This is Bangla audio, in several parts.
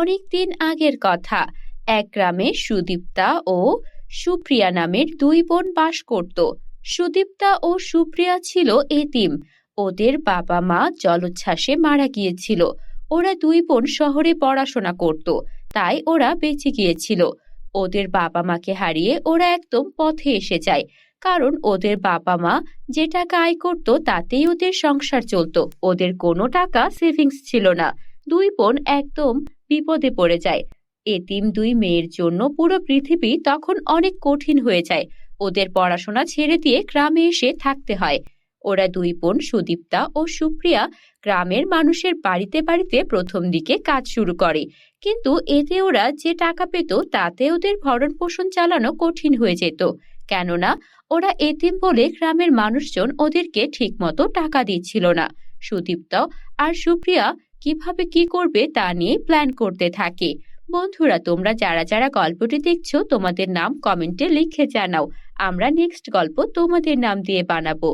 অনেকদিন আগের কথা। এক গ্রামে সুদীপ্তা ও সুপ্রিয়া নামের দুই বোন বাস করত। সুদীপ্তা ও সুপ্রিয়া ছিল এতিম। ওদের বাবা মা জলোচ্ছ্বাসে মারা গিয়েছিল। ওরা দুই বোন শহরে পড়াশোনা করত, তাই ওরা বেঁচে গিয়েছিল। ওদের বাবা মাকে হারিয়ে ওরা একদম পথে এসে যায়। কারণ ওদের বাবা মা যে টাকা আয় করত, তাতেই ওদের সংসার চলতো। ওদের কোনো টাকা সেভিংস ছিল না। দুই বোন একদম বিপদে পড়ে যায়। এতিম দুই মেয়ের জন্য পুরো পৃথিবী তখন অনেক কঠিন হয়ে যায়। ওদের পড়াশোনা ছেড়ে দিয়ে গ্রামে এসে থাকতে হয়। ওরা দুই বোন সুদীপ্তা ও সুপ্রিয়া গ্রামের মানুষের বাড়িতে বাড়িতে প্রথম দিকে কাজ শুরু করে। কিন্তু এতে ওরা যে টাকা পেত তাতে ওদের ভরণ পোষণ চালানো কঠিন হয়ে যেত। কেননা ওরা এতিম বলে গ্রামের মানুষজন ওদেরকে ঠিকমতো টাকা দিচ্ছিল না। সুদীপ্তা আর সুপ্রিয়া কীভাবে কি করবে তা নিয়ে প্ল্যান করতে থাকে। বন্ধুরা, তোমরা যারা যারা গল্পটি দেখছ, তোমাদের নাম কমেন্টে লিখে জানাও। আমরা নেক্সট গল্প তোমাদের নাম দিয়ে বানাবো।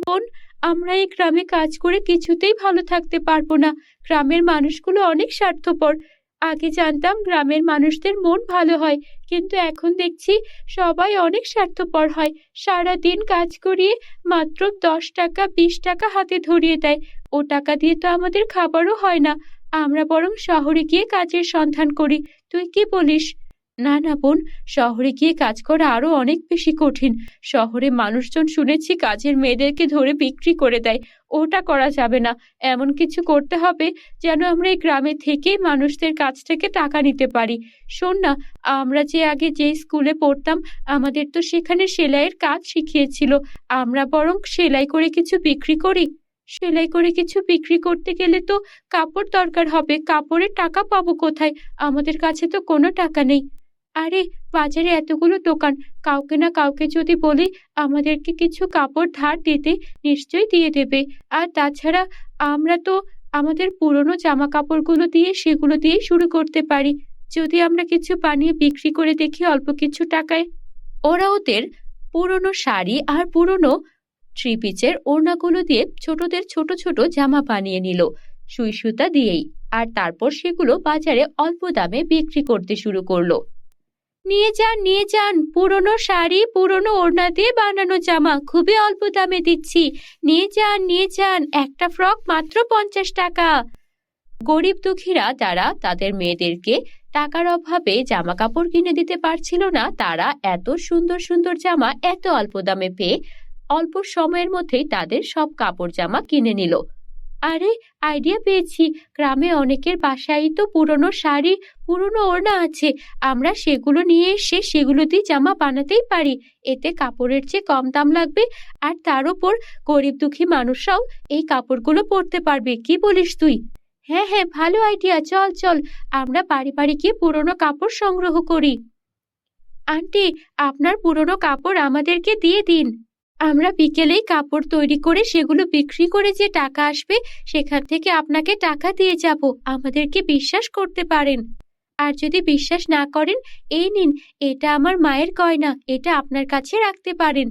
বোন, আমরা এই গ্রামে কাজ করে কিছুতেই ভালো থাকতে পারব না। গ্রামের মানুষগুলো অনেক স্বার্থপর। আগে জানতাম গ্রামের মানুষদের মন ভালো হয়, কিন্তু এখন দেখছি সবাই অনেক স্বার্থপর হয়। সারা দিন কাজ করিয়ে মাত্র দশ টাকা, বিশ টাকা হাতে ধরিয়ে দেয়। ও টাকা দিয়ে তো আমাদের খাবারও হয় না। আমরা বরং শহরে গিয়ে কাজের সন্ধান করি। তুই কি বলিস? না না বোন, শহরে গিয়ে কাজ করা আরও অনেক বেশি কঠিন। শহরে মানুষজন শুনেছি কাজের মেয়েদেরকে ধরে বিক্রি করে দেয়। ওটা করা যাবে না। এমন কিছু করতে হবে যেন আমরা এই গ্রামে থেকে মানুষদের কাছ থেকে টাকা নিতে পারি। শোন না, আমরা যে আগে যে স্কুলে পড়তাম, আমাদের তো সেখানে সেলাইয়ের কাজ শিখিয়েছিল। আমরা বরং সেলাই করে কিছু বিক্রি করি। সেলাই করে কিছু বিক্রি করতে গেলে তো কাপড় দরকার হবে। কাপড়ের টাকা পাবো কোথায়? আমাদের কাছে তো কোনো টাকা নেই। আরে, বাজারে এতগুলো দোকান। কাউকে না কাউকে যদি বলি, আমাদেরকে কিছু কাপড় ধার দিতে নিশ্চয়ই দিয়ে দেবে। আর তাছাড়া আমরা তো আমাদের পুরনো জামা কাপড়গুলো দিয়ে সেগুলো দিয়ে শুরু করতে পারি। যদি আমরা কিছু বানিয়ে বিক্রি করে দেখি অল্প কিছু টাকায়। ওরা ওদের পুরনো শাড়ি আর পুরনো থ্রি পিচের ওড়নাগুলো দিয়ে ছোটদের ছোট ছোট জামা বানিয়ে নিল। সুই সুতা দিয়েই। আর তারপর সেগুলো বাজারে অল্প দামে বিক্রি করতে শুরু করল। নিয়ে যান নিয়ে যান। পুরনো শাড়ি, পুরনো ওড়না দিয়ে বানানো জামা খুবই অল্প দামে দিচ্ছি। নিয়ে যান নিয়ে যান। একটা ফ্রক মাত্র পঞ্চাশ টাকা। গরিব দুঃখীরা যারা তাদের মেয়েদেরকে টাকার অভাবে জামা কাপড় কিনে দিতে পারছিল না, তারা এত সুন্দর সুন্দর জামা এত অল্প দামে পেয়ে অল্প সময়ের মধ্যেই তাদের সব কাপড় জামা কিনে নিল। আরে আইডিয়া পেয়েছি। গ্রামে অনেকের বাসায় তো পুরনো শাড়ি, পুরনো ওড়না আছে। আমরা সেগুলো নিয়ে এসে সেগুলো দিয়ে জামা বানাতেই পারি। এতে কাপড়ের চেয়ে কম দাম লাগবে আর তার উপর গরিব দুঃখী মানুষরাও এই কাপড়গুলো পরতে পারবে। কি বলিস তুই? হ্যাঁ হ্যাঁ ভালো আইডিয়া চল চল। আমরা বাড়ি বাড়ি গিয়ে পুরনো কাপড় সংগ্রহ করি। আন্টি, আপনার পুরনো কাপড় আমাদেরকে দিয়ে দিন। আমরা বিকেলেই কাপড় তৈরি করে সেগুলো বিক্রি করে যে টাকা আসবে, সেখান থেকে আপনাকে টাকা দিয়ে যাব। আমাদেরকে বিশ্বাস করতে পারেন। আর যদি বিশ্বাস না করেন, এই নিন, এটা আমার মায়ের গয়না, এটা আপনার কাছে রাখতে পারেন।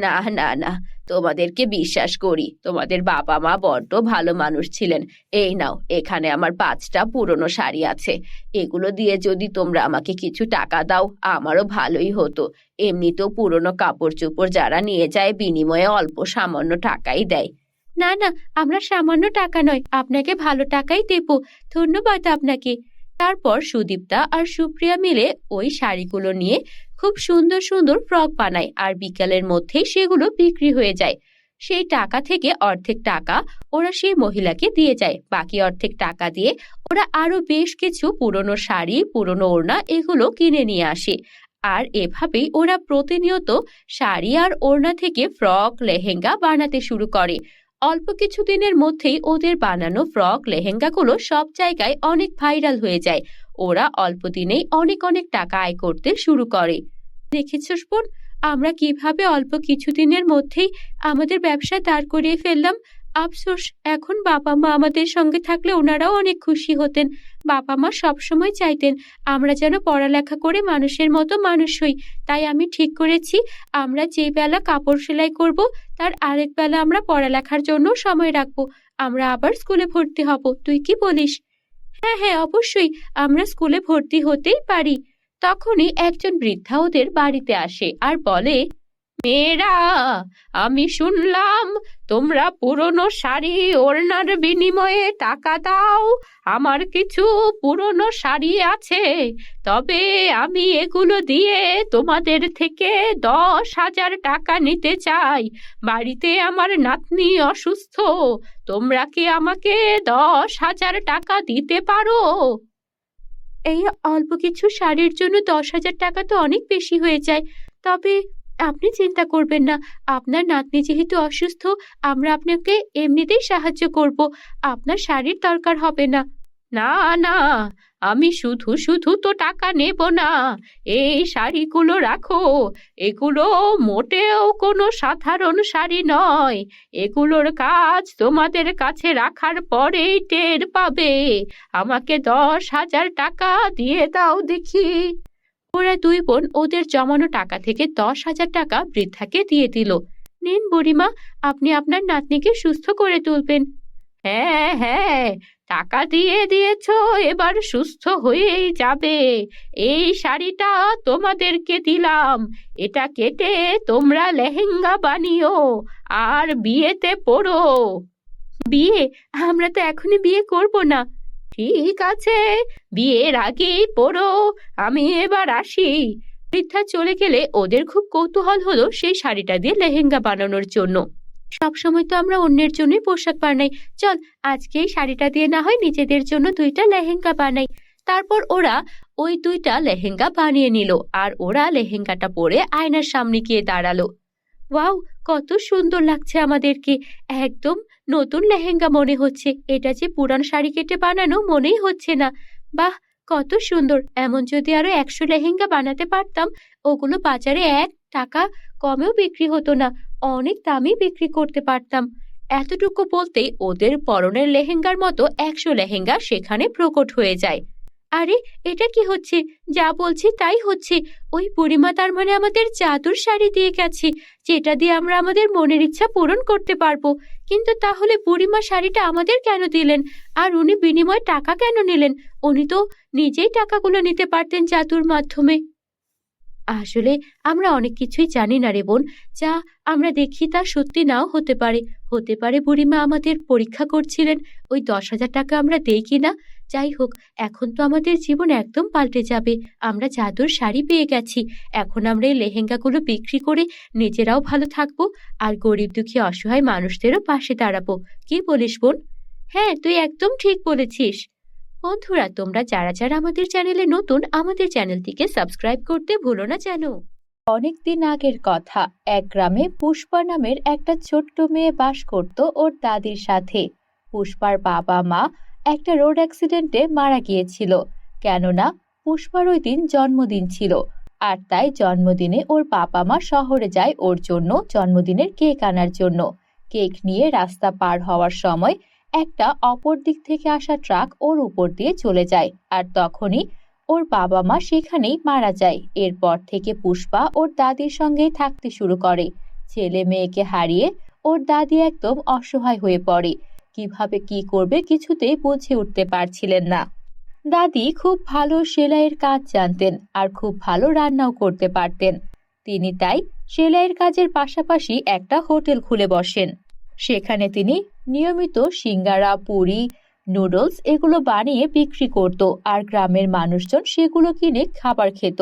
না না না, তোমাদেরকে বিশ্বাস করি, তোমাদের বাবা মা বড্ড ভালো মানুষ ছিলেন। এই নাও, এখানে আমার পাঁচটা পুরনো শাড়ি আছে। এগুলো দিয়ে যদি তোমরা আমাকে কিছু টাকা দাও, আমারও ভালোই হতো। এমনিতেও পুরনো কাপড় চোপড় যারা নিয়ে যায়, বিনিময়ে অল্প সামান্য টাকাই দেয়। না না, আমরা সামান্য টাকা নয়, আপনাকে ভালো টাকাই দেব। ধন্যবাদ আপনাকে। তারপর সুদীপ্তা আর সুপ্রিয়া মিলে ওই শাড়িগুলো নিয়ে খুব সুন্দর সুন্দর ফ্রক বানায় আর বিকালের মধ্যেই সেগুলো বিক্রি হয়ে যায়। সেই টাকা থেকে অর্ধেক টাকা ওরা সেই মহিলাকে দিয়ে যায়। বাকি অর্ধেক টাকা দিয়ে ওরা আরও বেশ কিছু পুরনো শাড়ি, পুরনো ওড়না এগুলো কিনে নিয়ে আসে। আর এভাবেই ওরা প্রতিনিয়ত শাড়ি আর ওড়না থেকে ফ্রক লেহেঙ্গা বানাতে শুরু করে। অল্প কিছু দিনের মধ্যেই ওদের বানানো ফ্রক, লেহেঙ্গাগুলো সব জায়গায় অনেক ভাইরাল হয়ে যায়। ওরা অল্প দিনেই অনেক অনেক টাকা আয় করতে শুরু করে। দেখেছিস বোন আমরা কীভাবে অল্প কিছুদিনের মধ্যেই আমাদের ব্যবসা দাঁড় করিয়ে ফেললাম? আফসোস, এখন বাবা মা আমাদের সঙ্গে থাকলে ওনারাও অনেক খুশি হতেন। বাবা মা সবসময় চাইতেন, আমরা যেন পড়ালেখা করে মানুষের মতো মানুষ হই। তাই আমি ঠিক করেছি, আমরা যে বেলা কাপড় সেলাই করব, তার আরেক বেলা আমরা পড়ালেখার জন্য সময় রাখব। আমরা আবার স্কুলে ভর্তি হব। তুই কি বলিস? হ্যাঁ হ্যাঁ অবশ্যই, আমরা স্কুলে ভর্তি হতেই পারি। তখনই একজন বৃদ্ধা ওদের বাড়িতে আসে আর বলে মেয়েরা, আমি শুনলাম তোমরা পুরনো শাড়ি ওড়নার বিনিময়ে টাকা দাও। আমার কিছু পুরনো শাড়ি আছে, তবে আমি এগুলো দিয়ে তোমাদের থেকে দশ হাজার টাকা নিতে চাই। বাড়িতে আমার নাতনি অসুস্থ, তোমরা কি আমাকে দশ হাজার টাকা দিতে পারো? এই অল্প কিছু শাড়ির জন্য দশ হাজার টাকা তো অনেক বেশি হয়ে যায়, তবে আপনি চিন্তা করবেন না। আপনার নাতনি যেহেতু অসুস্থ, আমরা আপনাকে এমনিতেই সাহায্য করব। আপনার শাড়ির দরকার হবে না। না না, আমি শুধু শুধু তো টাকা নেব না। এই শাড়িগুলো রাখো। এগুলো মোটেও কোনো সাধারণ শাড়ি নয়। এগুলোর কাজ তোমাদের কাছে রাখার পরেই টের পাবে। আমাকে দশ হাজার টাকা দিয়ে দাও দেখি। ওরা দুই বোন ওদের জমানো টাকা থেকে দশ হাজার টাকা বৃদ্ধাকে দিয়ে দিল। নিন বুড়িমা, আপনি আপনার নাতনিকে সুস্থ করে তুলবেন। হ্যাঁ হ্যাঁ টাকা দিয়ে দিয়েছ, এবার সুস্থ হয়েই যাবে। এই শাড়িটা তোমাদেরকে দিলাম। এটা কেটে তোমরা লেহেঙ্গা বানিও আর বিয়েতে পড়ো বিয়ে? আমরা তো এখনই বিয়ে করব না। ঠিক আছে, বিয়ের আগেই পড়ো, আমি এবার আসি। বৃদ্ধা চলে গেলে ওদের খুব কৌতূহল হলো সেই শাড়িটা দিয়ে লেহেঙ্গা বানানোর জন্য। সব সময় তো আমরা অন্যের জন্যই পোশাক বানাই। চল, আজকে এই শাড়িটা দিয়ে না হয় নিজেদের জন্য দুইটা লেহেঙ্গা বানাই। তারপর ওরা ওই দুইটা লেহেঙ্গা বানিয়ে নিল, আর ওরা লেহেঙ্গাটা পরে আয়নার সামনে গিয়ে দাঁড়াল। ওয়াও, কত সুন্দর লাগছে আমাদেরকে। একদম নতুন লেহেঙ্গা মনে হচ্ছে। এটা যে পুরান শাড়ি কেটে বানানো মনেই হচ্ছে না। বাহ, কত সুন্দর। এমন যদি আরও একশো লেহেঙ্গা বানাতে পারতাম, ওগুলো বাজারে এক টাকা কমেও বিক্রি হতো না। অনেক দামই বিক্রি করতে পারতাম। এতটুকু বলতেই ওদের পরনের লেহেঙ্গার মতো একশো লেহেঙ্গা সেখানে প্রকট হয়ে যায়। আরে, এটা কি হচ্ছে? যা বলছি তাই হচ্ছে। ওই বুড়িমা তার মানে আমাদের জাদুর শাড়ি দিয়ে গেছে, যেটা দিয়ে আমরা আমাদের মনের ইচ্ছা পূরণ করতে পারব। কিন্তু তাহলে বুড়িমা শাড়িটা আমাদের কেন দিলেন? আর উনি বিনিময়ে টাকা কেন নিলেন? উনি তো নিজেই টাকাগুলো নিতে পারতেন জাদুর মাধ্যমে। আসলে আমরা অনেক কিছুই জানি না রে বোন। যা আমরা দেখি তা সত্যি নাও হতে পারে। হতে পারে বুড়িমা আমাদের পরীক্ষা করছিলেন, ওই দশ হাজার টাকা আমরা দেই কিনা যাই হোক, এখন তো আমাদের জীবন একদম পাল্টে যাবে। আমরা জাদুর শাড়ি পেয়ে গেছি। এখন আমরা এই লেহেঙ্গাগুলো বিক্রি করে নিজেরাও ভালো থাকব আর গরিব দুঃখী অসহায় মানুষদেরও পাশে দাঁড়াবো। কি বলিস বোন? হ্যাঁ তুই একদম ঠিক বলেছিস। বন্ধুরা, তোমরা যারা যারা আমাদের চ্যানেলে নতুন, আমাদের চ্যানেলটিকে সাবস্ক্রাইব করতে ভুলো না যেন। অনেকদিন আগের কথা, এক গ্রামে পুষ্পা নামের একটা ছোট্ট মেয়ে বাস করত ওর দাদির সাথে। পুষ্পার বাবা মা একটা রোড অ্যাক্সিডেন্টে মারা গিয়েছিল, কেননা পুষ্পার ওই দিন জন্মদিন ছিল। আর তাই জন্মদিনে ওর বাবা মা শহরে যায় ওর জন্য জন্মদিনের কেক আনার জন্য। কেক নিয়ে রাস্তা পার হওয়ার সময় একটা অপর দিক থেকে আসা ট্রাক ওর উপর দিয়ে চলে যায় আর তখনই ওর বাবা মা সেখানেই মারা যায়। এরপর থেকে পুষ্পা ওর দাদির সঙ্গেই থাকতে শুরু করে। ছেলে মেয়েকে হারিয়ে ওর দাদি একদম অসহায় হয়ে পড়ে। কীভাবে কি করবে কিছুতেই বুঝে উঠতে পারছিলেন না। দাদি খুব ভালো সেলাইয়ের কাজ জানতেন আর খুব ভালো রান্নাও করতে পারতেন। তিনি তাই সেলাইয়ের কাজের পাশাপাশি একটা হোটেল খুলে বসেন। সেখানে তিনি নিয়মিত সিঙ্গারা, পুরি, নুডলস এগুলো বানিয়ে বিক্রি করত আর গ্রামের মানুষজন সেগুলো কিনে খাবার খেত।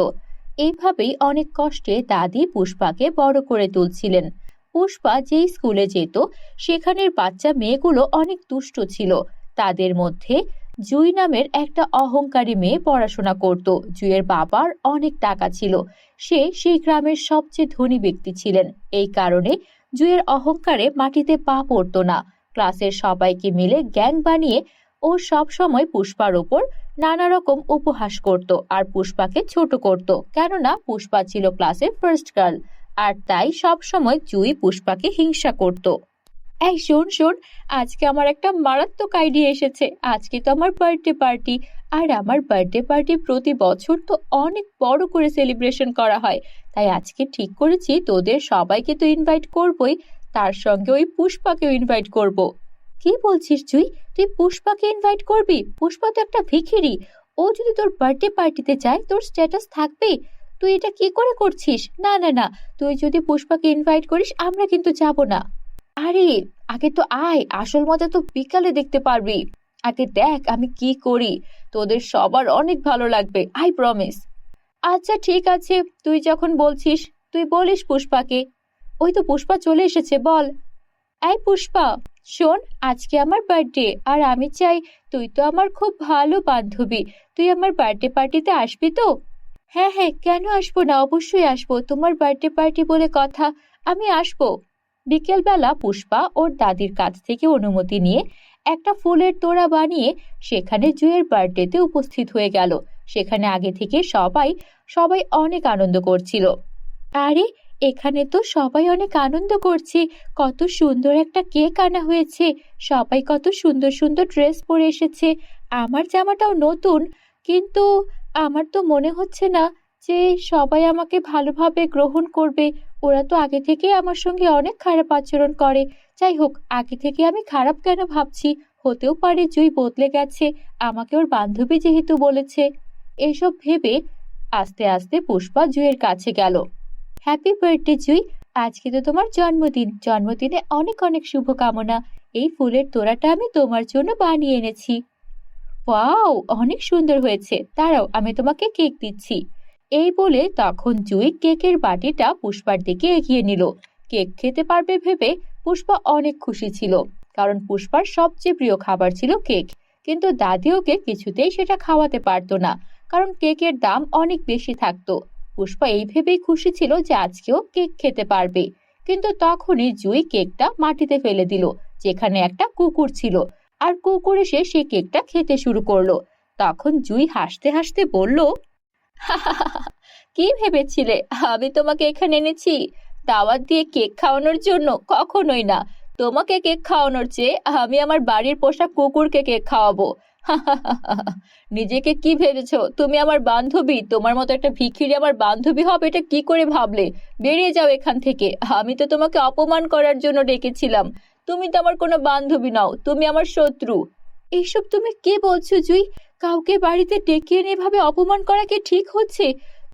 এইভাবেই অনেক কষ্টে দাদি পুষ্পাকে বড় করে তুলছিলেন। পুষ্পা যেই স্কুলে যেত, সেখানের বাচ্চা মেয়েগুলো অনেক দুষ্ট ছিল। তাদের মধ্যে জুই নামের একটা অহংকারী মেয়ে পড়াশোনা করত। জুইয়ের বাবার অনেক টাকা ছিল। সে সেই গ্রামের সবচেয়ে ধনী ব্যক্তি ছিলেন। এই কারণে জুইয়ের অহংকারে মাটিতে পা পড়তো না। ক্লাসের সবাইকে মিলে গ্যাং বানিয়ে ও সব সময় পুষ্পার ওপর নানা রকম উপহাস করত আর পুষ্পাকে ছোট করত। কেননা পুষ্পা ছিল ক্লাসের ফার্স্ট গার্ল আর তাই সব সময় জুই পুষ্পাকে হিংসা করত। এই শোন শোন, আজকে আমার একটা মারাত্মক আইডিয়া এসেছে। আজকে তো আমার বার্থডে পার্টি আর আমার বার্থডে পার্টি প্রতি বছর তো অনেক বড় করে সেলিব্রেশন করা হয়। তাই আজকে ঠিক করেছি, তোদের সবাইকে তো ইনভাইট করবই। তার সঙ্গে ওই পুষ্পাকেও ইনভাইট করব। কি বলছিস তুই তুই পুষ্পাকে ইনভাইট করবি? পুষ্পা তো একটা ভিখিরি। ও যদি তোর বার্থডে পার্টিতে যায়, তোর স্ট্যাটাস থাকবে তুই এটা কি করে করছিস? না না না, তুই যদি পুষ্পাকে ইনভাইট করিস, আমরা কিন্তু যাব না। আরে, আগে তো আয়, আসল মজা তো বিকালে দেখতে পারবি। আগে দেখ আমি কি করি, তোদের সবার অনেক ভালো লাগবে আই প্রমিস আচ্ছা ঠিক আছে, তুই যখন বলছিস, তুই বলিস পুষ্পাকে। ওই তো পুষ্পা চলে এসেছে, বল। এই পুষ্পা, শোন, আজকে আমার বার্থডে আর আমি চাই তুই তো আমার খুব ভালো বান্ধবী। তুই আমার বার্থডে পার্টিতে আসবি তো? হ্যাঁ হ্যাঁ কেন আসব না? অবশ্যই আসব। তোমার বার্থডে পার্টি বলে কথা, আমি আসব। বিকেলবেলা পুষ্পা ওর দাদির কাছ থেকে অনুমতি নিয়ে একটা ফুলের তোড়া বানিয়ে সেখানে জুয়ের বার্থডেতে উপস্থিত হয়ে গেল। সেখানে আগে থেকে সবাই সবাই অনেক আনন্দ করছিল। আরে, এখানে তো সবাই অনেক আনন্দ করছে। কত সুন্দর একটা কেক আনা হয়েছে। সবাই কত সুন্দর সুন্দর ড্রেস পরে এসেছে। আমার জামাটাও নতুন, কিন্তু আমার তো মনে হচ্ছে না যে সবাই আমাকে ভালোভাবে গ্রহণ করবে। ওরা তো আগে থেকে আমার সঙ্গে অনেক খারাপ আচরণ করে। যাই হোক, আগে থেকে আমি খারাপ কেন ভাবছি? হতেও পারে জুই বদলে গেছে। আমাকে ওর বান্ধবী যেহেতু বলেছে। এইসব ভেবে আস্তে আস্তে পুষ্পা জুইয়ের কাছে গেল। Happy birthday Jui. আজকে তো তোমার জন্মদিন। জন্মদিনে অনেক অনেক শুভকামনা। এই ফুলের তোড়াটা আমি তোমার জন্য বানিয়ে এনেছি। ওয়াও, অনেক সুন্দর হয়েছে। দাঁড়াও, আমি তোমাকে কেক দিচ্ছি। এই বলে তখন জুই কেকের বাটিটা পুষ্পার দিকে এগিয়ে নিল। কেক খেতে পারবে ভেবে পুষ্পা অনেক খুশি ছিল, কারণ পুষ্পার সবচেয়ে প্রিয় খাবার ছিল কেক। কিন্তু দাদি ওকে কিছুতেই সেটা খাওয়াতে পারতো না, কারণ কেকের দাম অনেক বেশি থাকতো। পুষ্পা এই ভেবেই খুশি ছিল যে আজকেও কেক খেতে পারবে। কিন্তু তখনই জুই কেকটা মাটিতে ফেলে দিল, যেখানে একটা কুকুর ছিল। আর কুকুর এসে সে কেকটা খেতে শুরু করল। তখন জুই হাসতে হাসতে বলল কি ভেবেছিলে? আমি তোমাকে এখানে এনেছি। দাওয়াত দিয়ে কেক খাওয়ানোর জন্য কখনোই না। তোমাকে কেক খাওয়ানোর চেয়ে আমি আমার বাড়ির পোষা কুকুরকে কেক খাওয়াবো। নিজেকে কি ভেবেছো? তুমি আমার বান্ধবী, তোমার মতো একটা ভিখিরি আমার বান্ধবী হবে, এটা কি করে ভাবলে? বেরিয়ে যাও এখান থেকে। আমি তো তোমাকে অপমান করার জন্য ডেকেছিলাম। তুমি তো আমার কোনো বান্ধবী নাও, তুমি আমার শত্রু। এইসব তুমি কে বলছো, জুই? কাউকে বাড়িতে ডেকে এনে এভাবে অপমান করা কি ঠিক হচ্ছে?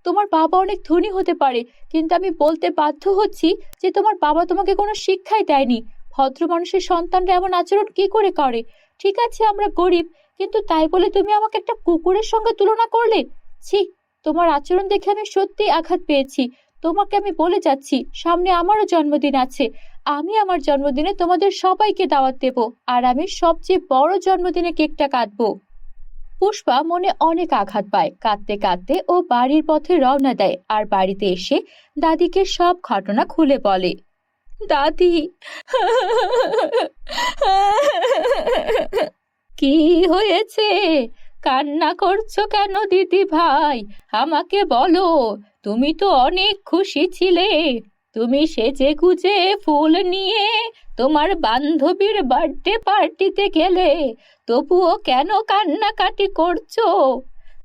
তোমার বাবা অনেক ধনী হতে পারে, কিন্তু আমি বলতে বাধ্য হচ্ছি যে তোমার বাবা তোমাকে কোনো শিক্ষাই দেয়নি। ভদ্র মানুষের সন্তানরা এমন আচরণ কি করে করে? ঠিক আছে, আমরা গরিব, কিন্তু তাই বলে তুমি আমাকে একটা কুকুরের সঙ্গে তুলনা করলে? ছি, তোমার আচরণ দেখে আমি সত্যি আঘাত পেয়েছি। তোমাকে আমি বলে যাচ্ছি, সামনে আমারও জন্মদিন আছে। আমি আমার জন্মদিনে তোমাদের সবাইকে দাওয়াত দেব, আর আমি সবচেয়ে বড় জন্মদিনে কেকটা কাটবো। পুষ্পা মনে অনেক আঘাত পায়, কাঁদতে কাঁদতে ও বাড়ির পথে রওনা দেয়, আর বাড়িতে এসে দাদিকে সব ঘটনা খুলে বলে। দাদি! কি হয়েছে? কান্না করছ কেন দিদি ভাই আমাকে বলো, তুমি তো অনেক খুশি ছিলে। তুমি সেজে গুজে ফুল নিয়ে তোমার বান্ধবীর বার্থডে পার্টিতে গেলে, তবুও কেন কান্নাকাটি করছ?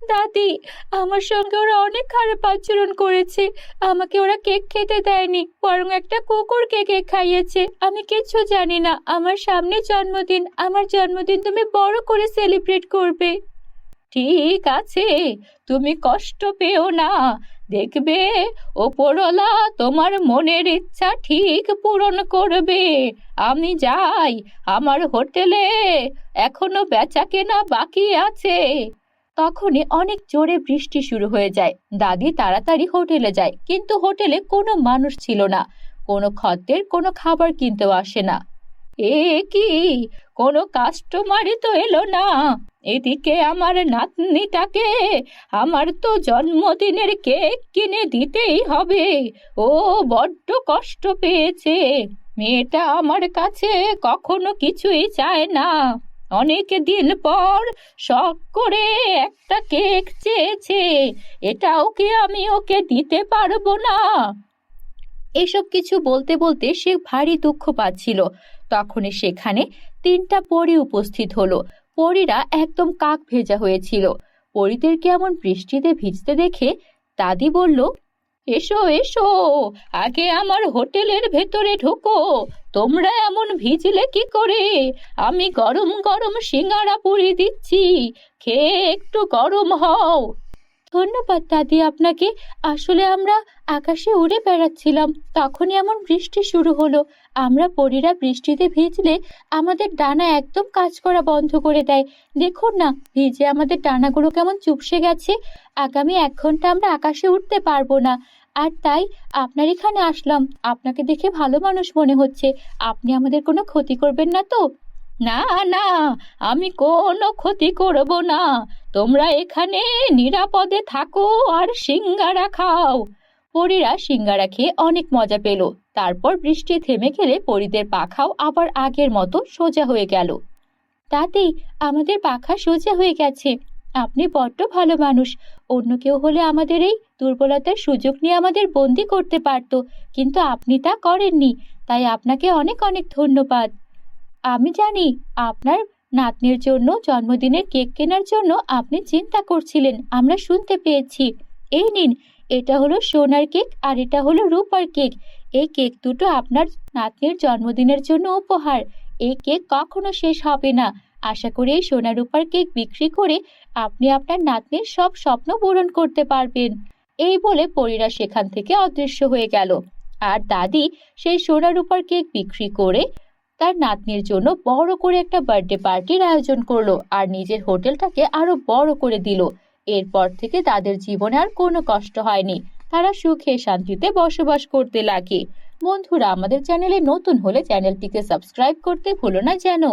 দাদি, আমার সঙ্গে ওরা অনেক খারাপ আচরণ করেছে। আমাকে ওরা কেক খেতে দেয়নি, বরং একটা কুকুর কেক খাইয়েছে। আমি কিছু জানি না, আমার সামনে জন্মদিন, আমার জন্মদিন তুমি বড় করে সেলিব্রেট করবে। ঠিক আছে, তুমি কষ্ট পেও না। দেখবে ওপরওয়ালা তোমার মনের ইচ্ছা ঠিক পূরণ করবে। আমি যাই আমার হোটেলে, এখনও বেচা কেনা বাকি আছে। তখনই অনেক জোরে বৃষ্টি শুরু হয়ে যায়। দাদি তাড়াতাড়ি হোটেলে যায়, কিন্তু হোটেলে কোনো মানুষ ছিল না। কোনো খদ্দের, কোনো খাবার কিনতেও আসে না। এ কি? কোনো কাস্টমারই তো এলো না। এদিকে আমার নাতনিটাকে আমার তো জন্মদিনের কেক কিনে দিতেই হবে। ও বড্ড কষ্ট পেয়েছে। মেয়েটা আমার কাছে কখনো কিছুই চায় না। অনেক দিন পর শখ করে একটা কেক চেয়েছে। এটাও কি আমি ওকে দিতে পারব না? এসব কিছু বলতে বলতে সে ভারী দুঃখ পাচ্ছিল। তখনই সেখানে তিনটা পরী উপস্থিত হলো। পরীরা একদম কাক ভেজা হয়েছিল। পরীদেরকে এমন বৃষ্টিতে ভিজতে দেখে দাদি বলল, এসো এসো, আগে আমার হোটেলের ভেতরে ঢোকো। তোমরা এমন ভিজলে কি করে? আমি গরম গরম সিঙ্গারা পুরি দিচ্ছি। খেয়ে একটু গরম হও। ধন্যবাদ, দাদি। আপনাকে আসলে আমরা আকাশে উড়ে বেড়াচ্ছিলাম। তখনই এমন বৃষ্টি শুরু হলো। আমরা পরীরা বৃষ্টিতে ভিজলে আমাদের ডানা একদম কাজ করা বন্ধ করে দেয়। দেখুন না, ভিজে আমাদের ডানাগুলো কেমন চুপসে গেছে। আগামী এক ঘণ্টা আমরা আকাশে উঠতে পারব না। আর তাই আপনার এখানে আসলাম। আপনাকে দেখে ভালো মানুষ মনে হচ্ছে। আপনি আমাদের কোনো ক্ষতি করবেন না তো? না না, আমি কোনো ক্ষতি করব না। তোমরা এখানে নিরাপদে থাকো আর সিঙ্গারা খাও। পরীরা সিঙ্গারা খেয়ে অনেক মজা পেল। তারপর বৃষ্টি থেমে গেলে পরীদের পাখাও আবার আগের মতো সোজা হয়ে গেল। তাতেই আমাদের পাখা সোজা হয়ে গেছে। আপনি বড্ড ভালো মানুষ। অন্য কেউ হলে আমাদের এই দুর্বলতার সুযোগ নিয়ে আমাদের বন্দি করতে পারতো। কিন্তু আপনি তা করেননি। তাই আপনাকে অনেক অনেক ধন্যবাদ। আমি জানি আপনার নাতনির জন্য জন্মদিনের কেক কেনার জন্য আপনি চিন্তা করছিলেন, আমরা শুনতে পেয়েছি। এই নিন, এটা হলো সোনার কেক আর এটা হলো রূপার কেক। এই কেক দুটো আপনার নাতনির জন্মদিনের জন্য উপহার। এই কেক কখনো শেষ হবে না। আশা করি এই সোনা রূপার কেক বিক্রি করে আপনি আপনার নাতনির সব স্বপ্ন পূরণ করতে পারবেন। এই বলে পরীরা সেখান থেকে অদৃশ্য হয়ে গেল। আর দাদি সেই সোনা রূপার কেক বিক্রি করে তার নাতনির জন্য বড় করে একটা বার্থডে পার্টির আয়োজন করল আর নিজের হোটেলটাকে আরও বড় করে দিল। এরপর থেকে তাদের জীবনে আর কোনো কষ্ট হয়নি। তারা সুখে শান্তিতে বসবাস করতে লাগে। বন্ধুরা, আমাদের চ্যানেলে নতুন হলে চ্যানেলটিকে সাবস্ক্রাইব করতে ভুলো না যেন।